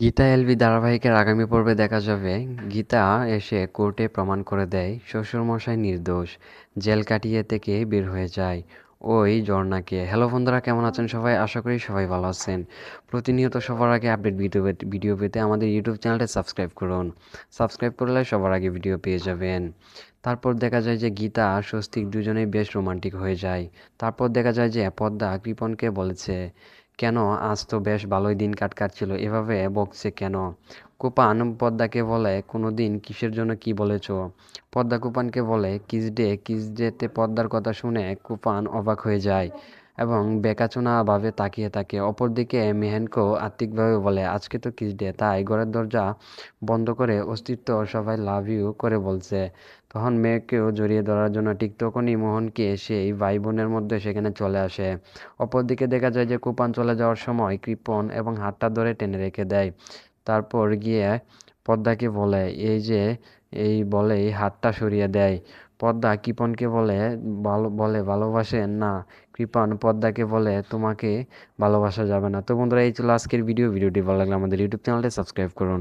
Gita LB ধারাবাহিকের আগামী পর্বে দেখা যাবে। গীতা এসে কোর্টে প্রমাণ করে দেয়, শ্বশুরমশাই নির্দোষ, জেল কাটিয়ে থেকে বের হয়ে যায়। ওই ঝর্ণাকে। হ্যালো বন্ধুরা, কেমন আছেন সবাই? আশা করি সবাই ভালো আছেন। প্রতিনিয়ত সবার আগে আপডেট ভিডিও ভিডিও পেতে আমাদের ইউটিউব চ্যানেলটা সাবস্ক্রাইব করুন। সাবস্ক্রাইব করলে সবার আগে ভিডিও পেয়ে যাবেন। তারপর দেখা যায় যে গীতা আর স্বস্তিক দুজনেই বেশ রোমান্টিক হয়ে যায়। তারপর দেখা যায় যে পদ্মা কৃপনকে বলেছে কেন আজ তো বেশ ভালোই দিন কাটকাটছিল এভাবে বকছে কেন? কুপান পদ্মাকে বলে কোনো দিন কিসের জন্য কি বলেছ? পদ্মা কুপানকে বলে, কিস ডে, কিস ডেতে পদ্মার কথা শুনে কুপান অবাক হয়ে যায়। এবং বেকাচোনাভাবে তাকিয়ে থাকে। অপরদিকে মেহেনকেও আত্মিকভাবে বলে, আজকে তো কিস ডে, তাই ঘরের দরজা বন্ধ করে অস্তিত্ব সবাই লাভ ইউ করে বলছে। তখন মেয়েকেও জড়িয়ে ধরার জন্য ঠিক তখনই মোহনকে সেই ভাই বোনের মধ্যে সেখানে চলে আসে। অপরদিকে দেখা যায় যে কুপান চলে যাওয়ার সময় কৃপন এবং হাতটা ধরে টেনে রেখে দেয়। তারপর গিয়ে পদ্মাকে বলে, এই যে, এই বলেই হাতটা সরিয়ে দেয়। পদ্মা কৃপনকে বলে, ভালো, বলে ভালোবাসেন না। কৃপন পদ্মাকে বলে, তোমাকে ভালোবাসা যাবে না। তো বন্ধুরা, এই ছিল আজকের ভিডিও। ভিডিওটি ভালো লাগলে আমাদের ইউটিউব চ্যানেলটি সাবস্ক্রাইব করুন।